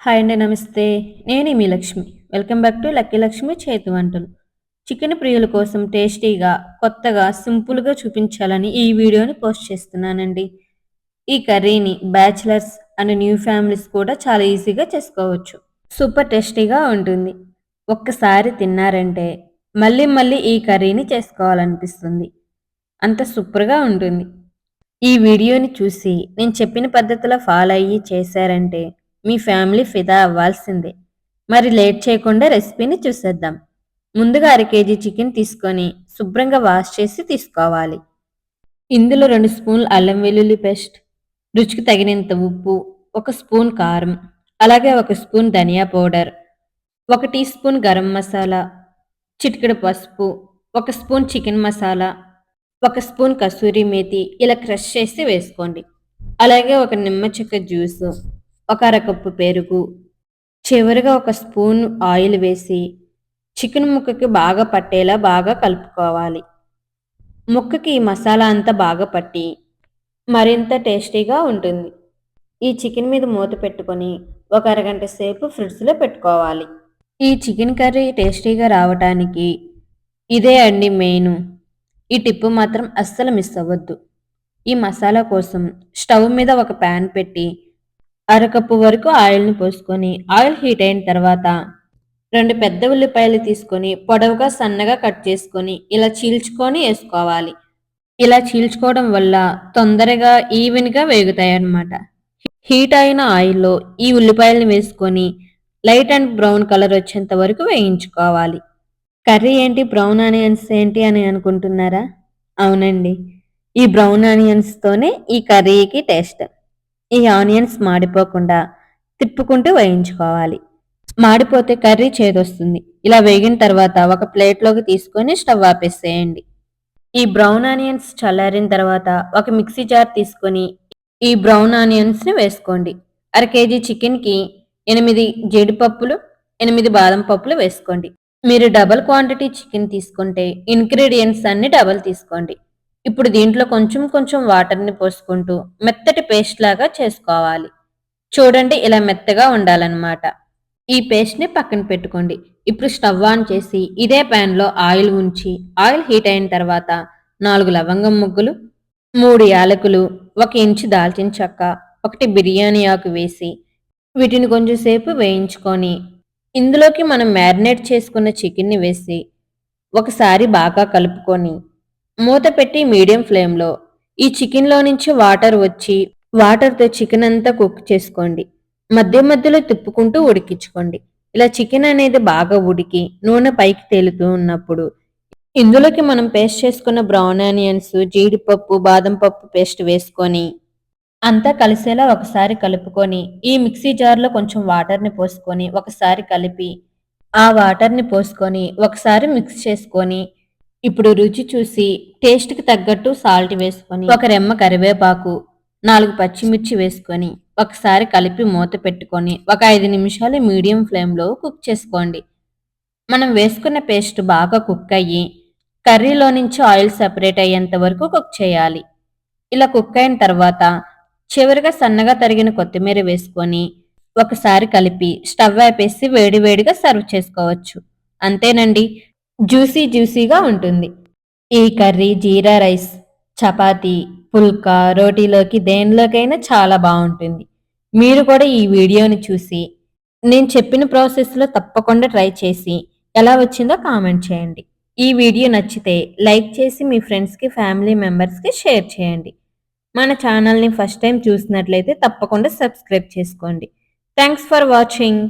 Hi అండి నమస్తే. నేను మీ Lakshmi. Welcome back to lucky Lakshmi చేతి వంటలు. చికెన్ ప్రియుల కోసం టేస్టీగా కొత్తగా సింపుల్గా చూపించాలని ఈ వీడియోని పోస్ట్ చేస్తున్నానండి. ఈ కర్రీని బ్యాచిలర్స్ అండ్ న్యూ ఫ్యామిలీస్ కూడా చాలా ఈజీగా చేసుకోవచ్చు. సూపర్ టేస్టీగా ఉంటుంది. ఒక్కసారి తిన్నారంటే మళ్ళీ మళ్ళీ ఈ కర్రీని చేసుకోవాలనిపిస్తుంది. అంత సూపర్గా ఉంటుంది. ఈ వీడియోని చూసి నేను చెప్పిన పద్ధతిలో ఫాలో అయ్యి చేశారంటే మీ ఫ్యామిలీ ఫిదా అవ్వాల్సిందే. మరి లేట్ చేయకుండా రెసిపీని చూసేద్దాం. ముందుగా అర కేజీ చికెన్ తీసుకొని శుభ్రంగా వాష్ చేసి తీసుకోవాలి. ఇందులో రెండు స్పూన్లు అల్లం వెల్లుల్లి పేస్ట్ రుచికి తగినంత ఉప్పు ఒక స్పూన్ కారం అలాగే ఒక స్పూన్ ధనియా పౌడర్ ఒక టీ స్పూన్ గరం మసాలా చిటికెడు పసుపు ఒక స్పూన్ చికెన్ మసాలా ఒక స్పూన్ కసూరి మేతి ఇలా క్రష్ చేసి వేసుకోండి. అలాగే ఒక నిమ్మ చెక్క జ్యూస్ ఒక అరకప్పు పెరుగు చివరిగా ఒక స్పూన్ ఆయిల్ వేసి చికెన్ ముక్కకి బాగా పట్టేలా బాగా కలుపుకోవాలి. ముక్కకి ఈ మసాలా అంతా బాగా పట్టి మరింత టేస్టీగా ఉంటుంది. ఈ చికెన్ మీద మూత పెట్టుకొని ఒక అరగంట సేపు ఫ్రిడ్జ్లో పెట్టుకోవాలి. ఈ చికెన్ కర్రీ టేస్టీగా రావటానికి ఇదే అండి మెయిన్. ఈ టిప్పు మాత్రం అస్సలు మిస్ అవ్వద్దు. ఈ మసాలా కోసం స్టవ్ మీద ఒక ప్యాన్ పెట్టి అరకప్పు వరకు ఆయిల్ని పోసుకొని ఆయిల్ హీట్ అయిన తర్వాత రెండు పెద్ద ఉల్లిపాయలు తీసుకొని పొడవుగా సన్నగా కట్ చేసుకొని ఇలా చీల్చుకొని వేసుకోవాలి. ఇలా చీల్చుకోవడం వల్ల తొందరగా ఈవెన్గా వేగుతాయి అన్నమాట హీట్ అయిన ఆయిల్లో ఈ ఉల్లిపాయలను వేసుకొని లైట్ అండ్ బ్రౌన్ కలర్ వచ్చేంత వరకు వేయించుకోవాలి. కర్రీ ఏంటి? బ్రౌన్ ఆనియన్స్ ఏంటి అని అనుకుంటున్నారా? అవునండి. ఈ బ్రౌన్ ఆనియన్స్తోనే ఈ కర్రీకి టేస్ట్. ఈ ఆనియన్స్ మాడిపోకుండా తిప్పుకుంటూ వేయించుకోవాలి. మాడిపోతే కర్రీ చేదొస్తుంది. ఇలా వేగిన తర్వాత ఒక ప్లేట్లోకి తీసుకొని స్టవ్ ఆపేసేయండి. ఈ బ్రౌన్ ఆనియన్స్ చల్లారిన తర్వాత ఒక మిక్సీ జార్ తీసుకొని ఈ బ్రౌన్ ఆనియన్స్ని వేసుకోండి. అర కేజీ చికెన్కి ఎనిమిది జీడిపప్పులు ఎనిమిది బాదం పప్పులు వేసుకోండి. మీరు డబల్ క్వాంటిటీ చికెన్ తీసుకుంటే ఇంగ్రీడియంట్స్ అన్ని డబల్ తీసుకోండి. ఇప్పుడు దీంట్లో కొంచెం కొంచెం వాటర్ని పోసుకుంటూ మెత్తటి పేస్ట్ లాగా చేసుకోవాలి. చూడండి ఇలా మెత్తగా ఉండాలన్నమాట. ఈ పేస్ట్ని పక్కన పెట్టుకోండి. ఇప్పుడు స్టవ్ ఆన్ చేసి ఇదే ప్యాన్లో ఆయిల్ ఉంచి ఆయిల్ హీట్ అయిన తర్వాత నాలుగు లవంగం ముగ్గులు మూడు యాలకులు ఒక ఇంచు దాల్చిన చెక్క ఒకటి బిర్యానీ ఆకు వేసి వీటిని కొంచెంసేపు వేయించుకొని ఇందులోకి మనం మ్యారినేట్ చేసుకున్న చికెన్ని వేసి ఒకసారి బాగా కలుపుకొని మూత పెట్టి మీడియం ఫ్లేమ్లో ఈ చికెన్లో నుంచి వాటర్ వచ్చి వాటర్తో చికెన్ అంతా కుక్ చేసుకోండి. మధ్య మధ్యలో తిప్పుకుంటూ ఉడికించుకోండి. ఇలా చికెన్ అనేది బాగా ఉడికి నూనె పైకి తేలుతూ ఉన్నప్పుడు ఇందులోకి మనం పేస్ట్ చేసుకున్న బ్రౌన్ ఆనియన్స్ జీడిపప్పు బాదం పప్పు పేస్ట్ వేసుకొని అంతా కలిసేలా ఒకసారి కలుపుకొని ఈ మిక్సీ జార్లో కొంచెం వాటర్ని పోసుకొని ఒకసారి కలిపి ఆ వాటర్ని పోసుకొని ఒకసారి మిక్స్ చేసుకొని ఇప్పుడు రుచి చూసి టేస్ట్కి తగ్గట్టు సాల్ట్ వేసుకొని ఒక రెమ్మ కరివేపాకు నాలుగు పచ్చిమిర్చి వేసుకొని ఒకసారి కలిపి మూత పెట్టుకొని ఒక ఐదు నిమిషాలు మీడియం ఫ్లేమ్లో కుక్ చేసుకోండి. మనం వేసుకున్న పేస్ట్ బాగా కుక్ అయ్యి కర్రీలో నుంచి ఆయిల్ సెపరేట్ అయ్యేంత వరకు కుక్ చేయాలి. ఇలా కుక్ అయిన తర్వాత చివరిగా సన్నగా తరిగిన కొత్తిమీర వేసుకొని ఒకసారి కలిపి స్టవ్ వేపేసి వేడివేడిగా సర్వ్ చేసుకోవచ్చు. అంతేనండి. జ్యూసీ జ్యూసీగా ఉంటుంది. ఈ కర్రీ జీరా రైస్ చపాతీ పుల్కా రోటీలోకి దేనిలోకైనా చాలా బాగుంటుంది. మీరు కూడా ఈ వీడియోని చూసి నేను చెప్పిన ప్రాసెస్లో తప్పకుండా ట్రై చేసి ఎలా వచ్చిందో కామెంట్ చేయండి. ఈ వీడియో నచ్చితే లైక్ చేసి మీ ఫ్రెండ్స్కి ఫ్యామిలీ మెంబర్స్కి షేర్ చేయండి. మన ఛానల్ని ఫస్ట్ టైం చూసినట్లయితే తప్పకుండా సబ్స్క్రైబ్ చేసుకోండి. Thanks for watching.